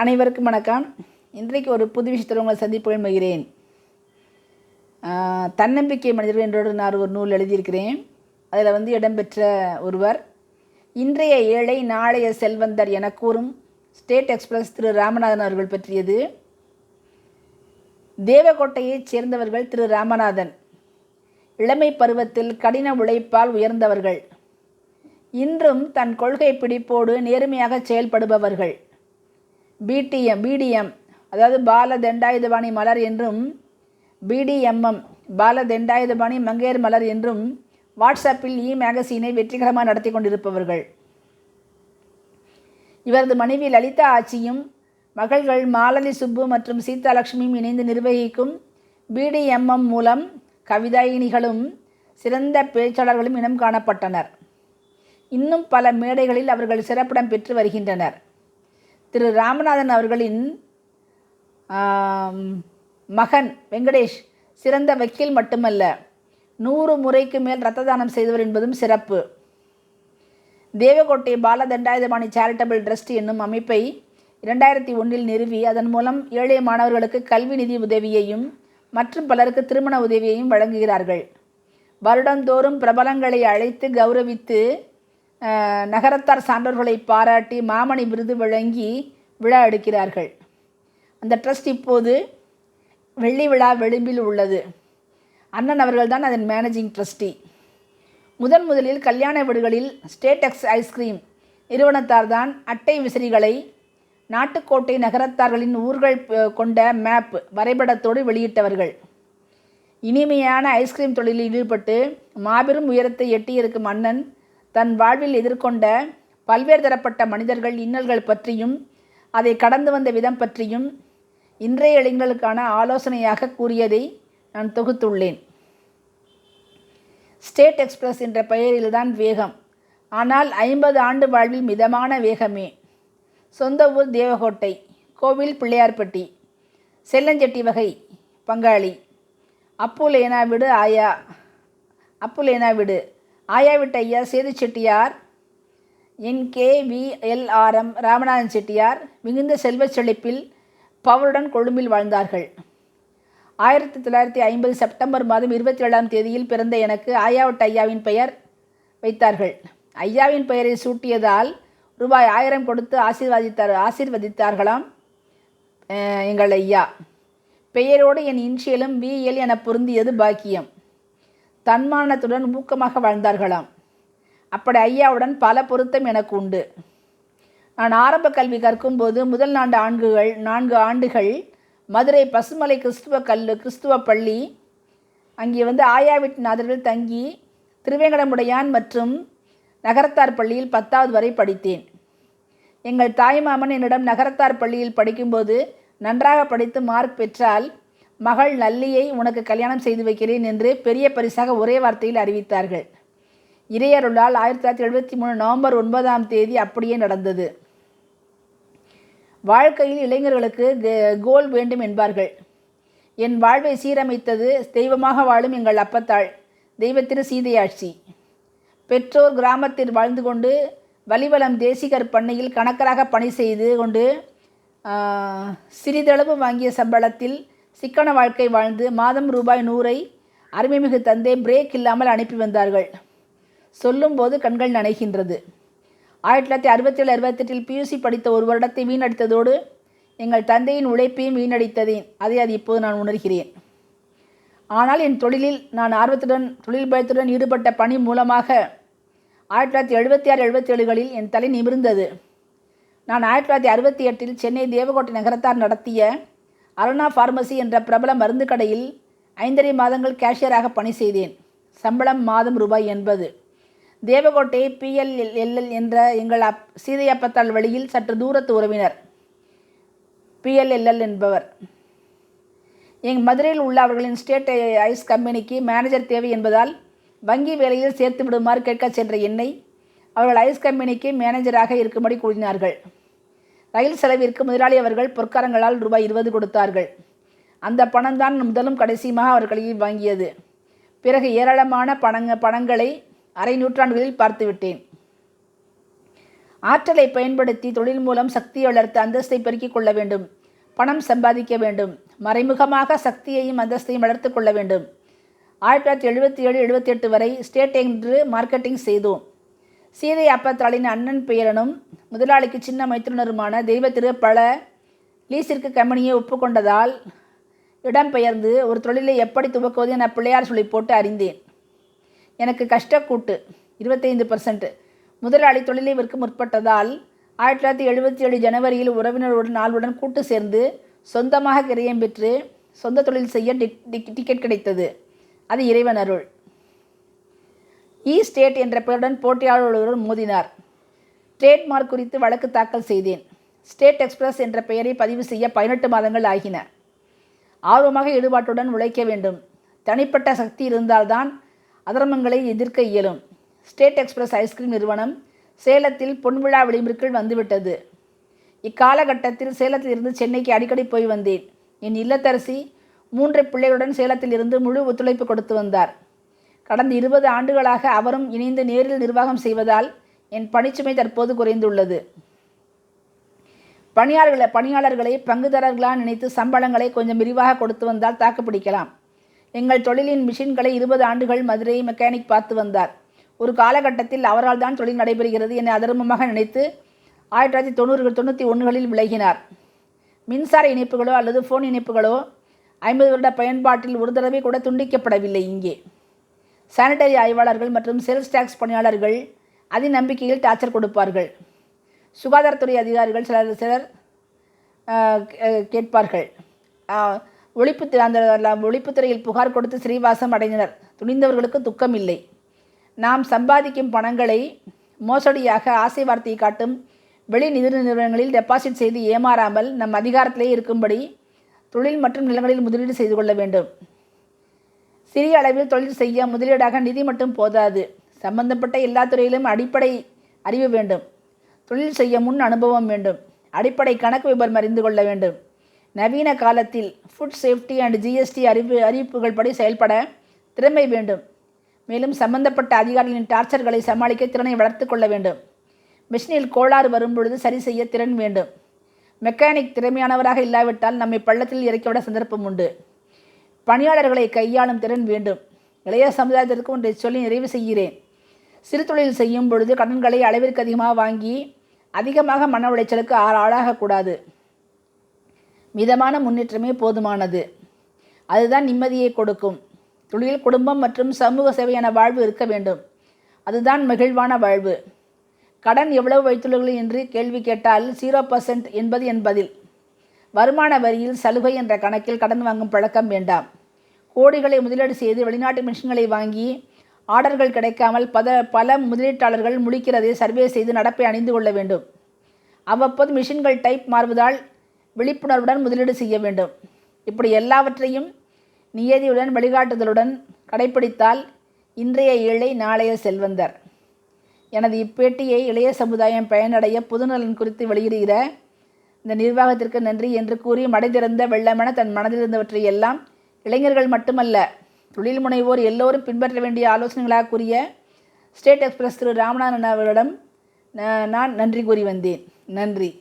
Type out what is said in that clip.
அனைவருக்கும் வணக்கம். இன்றைக்கு ஒரு புது விஷயத்தில் உங்களை சந்திப்பு மகிழ்கிறேன் தன்னம்பிக்கை மனிதர்கள் என்றோடு நான் ஒரு நூல் எழுதியிருக்கிறேன். அதில் வந்து இடம்பெற்ற ஒருவர் இன்றைய ஏழை நாளைய செல்வந்தர் என கூறும் ஸ்டேட் எக்ஸ்பிரஸ் திரு ராமநாதன் அவர்கள் பற்றியது. தேவகோட்டையைச் சேர்ந்தவர்கள் திரு ராமநாதன். இளமை பருவத்தில் கடின உழைப்பால் உயர்ந்தவர்கள். இன்றும் தன் கொள்கை பிடிப்போடு நேர்மையாக செயல்படுபவர்கள். பிடிஎம் பிடிஎம் அதாவது பால தண்டாயுதபாணி மலர் என்றும் பிடிஎம்எம் பால தண்டாயுதபாணி மங்கையர் மலர் என்றும் வாட்ஸ்அப்பில் இ மேகசீனை வெற்றிகரமாக நடத்தி கொண்டிருப்பவர்கள். இவரது மனைவி லலிதா ஆட்சியும் மகள்கள் மாலதி சுப்பு மற்றும் சீதாலட்சுமியும் இணைந்து நிர்வகிக்கும் பிடிஎம்எம் மூலம் கவிதாயினிகளும் சிறந்த பேச்சாளர்களும் இனம் காணப்பட்டனர். இன்னும் பல மேடைகளில் அவர்கள் சிறப்பிடம் பெற்று வருகின்றனர். திரு ராமநாதன் அவர்களின் மகன் வெங்கடேஷ் சிறந்த வக்கீல் மட்டுமல்ல நூறு முறைக்கு மேல் இரத்த தானம் செய்தவர் என்பதும் சிறப்பு. தேவகோட்டை பாலதண்டாயுதபாணி சேரிட்டபிள் ட்ரஸ்ட் என்னும் அமைப்பை இரண்டாயிரத்தி ஒன்றில் நிறுவி அதன் மூலம் ஏழை மாணவர்களுக்கு கல்வி நிதி உதவியையும் மற்றும் பலருக்கு திருமண உதவியையும் வழங்குகிறார்கள். வருடந்தோறும் பிரபலங்களை அழைத்து கௌரவித்து நகரத்தார் சான்றோர்களை பாராட்டி மாமணி விருது வழங்கி விழா எடுக்கிறார்கள். அந்த ட்ரஸ்ட் இப்போது வெள்ளி விழா வெளிம்பில் உள்ளது. அண்ணன் அவர்கள் தான் அதன் மேனேஜிங் ட்ரஸ்டி முதன் முதலில் கல்யாண வீடுகளில் ஸ்டேடெக்ஸ் ஐஸ்கிரீம் நிறுவனத்தார் தான் அட்டை விசிறிகளை நாட்டுக்கோட்டை நகரத்தார்களின் ஊர்கள் கொண்ட மேப் வரைபடத்தோடு வெளியிட்டவர்கள். இனிமையான ஐஸ்கிரீம் தொழிலில் ஈடுபட்டு மாபெரும் உயரத்தை எட்டியிருக்கும் அண்ணன் தன் வாழ்வில் எதிர்கொண்ட பல்வேறு தரப்பட்ட மனிதர்கள் இன்னல்கள் பற்றியும் அதை கடந்து வந்த விதம் பற்றியும் இன்றைய இளைஞர்களுக்கான ஆலோசனையாக கூறியதை நான் தொகுத்துள்ளேன். ஸ்டேட் எக்ஸ்பிரஸ் என்ற பெயரில்தான் வேகம். ஆனால் ஐம்பது ஆண்டு வாழ்வில் மிதமான வேகமே. சொந்த ஊர் தேவகோட்டை கோவில் பிள்ளையார்பட்டி செல்லஞ்செட்டி வகை பங்காளி. அப்புலேனா விடு வீடு ஆயா அப்புலேனா விடு வீடு ஆயாவிட்டையா ஐயா Sethu Chettiar N K V L R M Ramanathan Chettiar மிகுந்த செல்வச் செழிப்பில் பவருடன் கொழும்பில் வாழ்ந்தார்கள். ஆயிரத்தி தொள்ளாயிரத்தி ஐம்பது செப்டம்பர் மாதம் இருபத்தி ஏழாம் தேதியில் பிறந்த எனக்கு ஆயாவட்ட ஐயாவின் பெயர் வைத்தார்கள். ஐயாவின் பெயரை சூட்டியதால் ரூபாய் ஆயிரம் கொடுத்து ஆசீர்வாதித்தார் ஆசீர்வதித்தார்களாம் எங்கள் ஐயா. பெயரோடு என் இன்ஷியலும் விஎல் என பொருந்தியது பாக்கியம். தன்மானத்துடன் ஊக்கமாக வாழ்ந்தார்களாம். அப்படி ஐயாவுடன் பல பொருத்தம் எனக்கு உண்டு. நான் ஆரம்ப கல்வி கற்கும்போது முதல் நான்கு ஆண்டுகள் நான்கு ஆண்டுகள் மதுரை பசுமலை கிறிஸ்துவ கல் கிறிஸ்துவ பள்ளி. அங்கே வந்து ஆயா வீட்டு நாதர்கள் தங்கி திருவேங்கடமுடையான் மற்றும் நகரத்தார் பள்ளியில் பத்தாவது வரை படித்தேன். எங்கள் தாய்மாமன் என்னிடம் நகரத்தார் பள்ளியில் படிக்கும்போது நன்றாக படித்து மார்க் பெற்றால் மகள் நல்லியை உனக்கு கல்யாணம் செய்து வைக்கிறேன் என்று பெரிய பரிசாக ஒரே வார்த்தையில் அறிவித்தார்கள். இறையருளால் ஆயிரத்தி தொள்ளாயிரத்தி எழுபத்தி மூணு நவம்பர் ஒன்பதாம் தேதி அப்படியே நடந்தது. வாழ்க்கையில் இளைஞர்களுக்கு கோல் வேண்டும் என்பார்கள். என் வாழ்வை சீரமைத்தது தெய்வமாக வாழும் எங்கள் அப்பத்தாள் தெய்வத்திரு சீதையாட்சி. பெற்றோர் கிராமத்தில் வாழ்ந்து கொண்டு வலிவலம் தேசிகர் பண்ணையில் கணக்கராக பணி செய்து கொண்டு சிறிதளவு வாங்கிய சம்பளத்தில் சிக்கன வாழ்க்கை வாழ்ந்து மாதம் ரூபாய் நூறை அருமைமிகு தந்தை பிரேக் இல்லாமல் அனுப்பி வந்தார்கள். சொல்லும்போது கண்கள் நனைகின்றது. ஆயிரத்தி தொள்ளாயிரத்தி அறுபத்தேழு அறுபத்தெட்டில் பியூசி படித்த ஒரு வருடத்தை வீணடித்ததோடு எங்கள் தந்தையின் உழைப்பையும் வீணடித்ததேன். அதை அது இப்போது நான் உணர்கிறேன். ஆனால் என் தொழிலில் நான் ஆர்வத்துடன் தொழில் பயத்துடன் ஈடுபட்ட பணி மூலமாக ஆயிரத்தி தொள்ளாயிரத்தி எழுபத்தி ஆறு எழுபத்தேழுகளில் என் தலை நிமிர்ந்தது. நான் ஆயிரத்தி தொள்ளாயிரத்தி அறுபத்தி எட்டில் சென்னை தேவகோட்டை நகரத்தார் நடத்திய அருணா ஃபார்மசி என்ற பிரபல மருந்து கடையில் ஐந்தரை மாதங்கள் கேஷியராக பணி செய்தேன். சம்பளம் மாதம் ரூபாய் எண்பது. தேவகோட்டை பிஎல்எல்எல் என்ற எங்கள் அப் சீதையப்பத்தாள் வழியில் சற்று தூரத்து உறவினர் பிஎல்எல்எல் என்பவர். எங்கள் மதுரையில் உள்ள அவர்களின் ஸ்டேட் ஐஸ் கம்பெனிக்கு மேனேஜர் தேவை என்பதால் வங்கி வேலையில் சேர்த்து விடுமாறு கேட்கச் சென்ற என்னை அவர்கள் ஐஸ் கம்பெனிக்கு மேனேஜராக இருக்கும்படி கூறினார்கள். ரயில் செலவிற்கு முதலாளி அவர்கள் பொற்காரங்களால் ரூபாய் இருபது கொடுத்தார்கள். அந்த பணம்தான் முதலும் கடைசியுமாக அவர் வாங்கியது. பிறகு ஏராளமான பணங்க பணங்களை அரை நூற்றாண்டுகளில் பார்த்துவிட்டேன். ஆற்றலை பயன்படுத்தி தொழில் மூலம் சக்தியை வளர்த்து அந்தஸ்தை பெருக்கிக் கொள்ள வேண்டும். பணம் சம்பாதிக்க வேண்டும். மறைமுகமாக சக்தியையும் அந்தஸ்தையும் வளர்த்து கொள்ள வேண்டும். ஆயிரத்தி தொள்ளாயிரத்தி எழுபத்தி ஏழு எழுபத்தி எட்டு வரை ஸ்டேட் என்று மார்க்கெட்டிங் செய்தோம். சீதை அப்பத்தாளின் அண்ணன் பெயரனும் முதலாளிக்கு சின்ன மைத்துனருமான தெய்வ திரு பல லீசிற்கு கம்பெனியை ஒப்புக்கொண்டதால் இடம்பெயர்ந்து ஒரு தொழிலை எப்படி துவக்குவது என பிள்ளையார் சொல்லி போட்டு அறிந்தேன். எனக்கு கஷ்டக்கூட்டு இருபத்தைந்து பர்சன்ட் முதலாளி தொழிலை விற்க முற்பட்டதால் ஆயிரத்தி தொள்ளாயிரத்தி எழுபத்தி ஏழு ஜனவரியில் உறவினருடன் நாளுடன் கூட்டு சேர்ந்து சொந்தமாக கிரயம் பெற்று சொந்த தொழில் செய்ய டிக் டிக்கெட் கிடைத்தது. அது இறைவன் அருள். இ ஸ்டேட் என்ற பெயருடன் போட்டியாளர்களுடன் மோதினார். ட்ரேட்மார்க் குறித்து வழக்கு தாக்கல் செய்தேன். ஸ்டேட் எக்ஸ்பிரஸ் என்ற பெயரை பதிவு செய்ய பதினெட்டு மாதங்கள் ஆகின. ஆர்வமாக ஈடுபாட்டுடன் உழைக்க வேண்டும். தனிப்பட்ட சக்தி இருந்தால்தான் அதர்மங்களை எதிர்க்க இயலும். ஸ்டேட் எக்ஸ்பிரஸ் ஐஸ்கிரீம் நிறுவனம் சேலத்தில் பொன்விழா விளிம்பிற்குள் வந்துவிட்டது. இக்காலகட்டத்தில் சேலத்தில் இருந்து சென்னைக்கு அடிக்கடி போய் வந்தேன். என் இல்லத்தரசி மூன்று பிள்ளைகளுடன் சேலத்தில் இருந்து முழு ஒத்துழைப்பு கொடுத்து வந்தார். கடந்த இருபது ஆண்டுகளாக அவரும் இணைந்து நேரில் நிர்வாகம் செய்வதால் என் பணிச்சுமை தற்போது குறைந்துள்ளது. பணியாளர்களை பணியாளர்களை பங்குதாரர்களாக நினைத்து சம்பளங்களை கொஞ்சம் விரிவாக கொடுத்து வந்தால் தாக்குப்பிடிக்கலாம் எங்கள் தொழிலின் மிஷின்களை இருபது ஆண்டுகள் மதுரை மெக்கானிக் பார்த்து வந்தார். ஒரு காலகட்டத்தில் அவரால் தான் தொழில் நடைபெறுகிறது என அதர்மமாக நினைத்து ஆயிரத்தி தொள்ளாயிரத்தி தொண்ணூறுகள் தொண்ணூற்றி ஒன்றுகளில் விலகினார். மின்சார இணைப்புகளோ அல்லது ஃபோன் இணைப்புகளோ ஐம்பது வருட பயன்பாட்டில் ஒரு தடவை கூட துண்டிக்கப்படவில்லை இங்கே. சானிட்டரி ஆய்வாளர்கள் மற்றும் சேல்ஸ் டாக்ஸ் பணியாளர்கள் அதிநம்பிக்கையில் டார்ச்சர் கொடுப்பார்கள். சுகாதாரத்துறை அதிகாரிகள் சிலர் சிலர் கேட்பார்கள். ஒழிப்பு அந்த ஒழிப்புத்துறையில் புகார் கொடுத்து சிறீவாசம் அடைந்தனர். துணிந்தவர்களுக்கு துக்கம் இல்லை நாம் சம்பாதிக்கும் பணங்களை மோசடியாக ஆசை வார்த்தையை காட்டும் வெளி நிதி நிறுவனங்களில் டெபாசிட் செய்து ஏமாறாமல் நம் அதிகாரத்திலே இருக்கும்படி தொழில் மற்றும் நிலங்களில் முதலீடு செய்து கொள்ள வேண்டும். சிறிய அளவில் தொழில் செய்ய முதலீடாக நிதி மட்டும் போதாது. சம்பந்தப்பட்ட எல்லா துறையிலும் அடிப்படை அறிவு வேண்டும். தொழில் செய்ய முன் அனுபவம் வேண்டும். அடிப்படை கணக்கு விபரம் அறிந்து கொள்ள வேண்டும். நவீன காலத்தில் ஃபுட் சேஃப்டி அண்ட் ஜிஎஸ்டி அறிவு அறிவிப்புகள் படி செயல்பட திறமை வேண்டும். மேலும் சம்பந்தப்பட்ட அதிகாரிகளின் டார்ச்சர்களை சமாளிக்க திறனை வளர்த்து கொள்ள வேண்டும். மிஷினில் கோளாறு வரும்பொழுது சரி செய்ய திறன் வேண்டும். மெக்கானிக் திறமையானவராக இல்லாவிட்டால் நம்மை பள்ளத்தில் இறக்கிவிட சந்தர்ப்பம் உண்டு. பணியாளர்களை கையாளும் திறன் வேண்டும். இளைய சமுதாயத்திற்கு ஒன்றை சொல்லி நிறைவு செய்கிறேன். சிறு தொழில் செய்யும் பொழுது கடன்களை அளவிற்கு அதிகமாக வாங்கி அதிகமாக மன உளைச்சலுக்கு ஆளாகக்கூடாது. மிதமான முன்னேற்றமே போதுமானது. அதுதான் நிம்மதியை கொடுக்கும். தொழில் குடும்பம் மற்றும் சமூக சேவையான வாழ்வு இருக்க வேண்டும். அதுதான் மகிழ்வான வாழ்வு. கடன் எவ்வளவு வைத்துள்ளீர்கள் என்று கேள்வி கேட்டால் ஜீரோ பர்சன்ட் என்பது என் பதில் வருமான வரியில் சலுகை என்ற கணக்கில் கடன் வாங்கும் பழக்கம் வேண்டாம். கோடிகளை முதலீடு செய்து வெளிநாட்டு மிஷின்களை வாங்கி ஆர்டர்கள் கிடைக்காமல் பத பல முதலீட்டாளர்கள் முழிக்கிறதை சர்வே செய்து நடப்பை அணிந்து கொள்ள வேண்டும். அவ்வப்போது மிஷின்கள் டைப் மாறுவதால் விழிப்புணர்வுடன் முதலீடு செய்ய வேண்டும். இப்படி எல்லாவற்றையும் நியதியுடன் வழிகாட்டுதலுடன் கடைப்பிடித்தால் இன்றைய ஏழை நாளைய செல்வந்தர். எனது இப்பேட்டியை இளைய சமுதாயம் பயனடைய புதுநலன் குறித்து வெளியிடுகிற இந்த நிர்வாகத்திற்கு நன்றி என்று கூறி மடைந்திருந்த வெள்ளமென தன் மனதில் இருந்தவற்றை எல்லாம் இளைஞர்கள் மட்டுமல்ல தொழில் முனைவோர் எல்லோரும் பின்பற்ற வேண்டிய ஆலோசனைகளாக கூறிய ஸ்டேட் எக்ஸ்பிரஸ் திரு ராமநாதன் அவர்களிடம் நான் நான் நன்றி கூறி வந்தேன். நன்றி.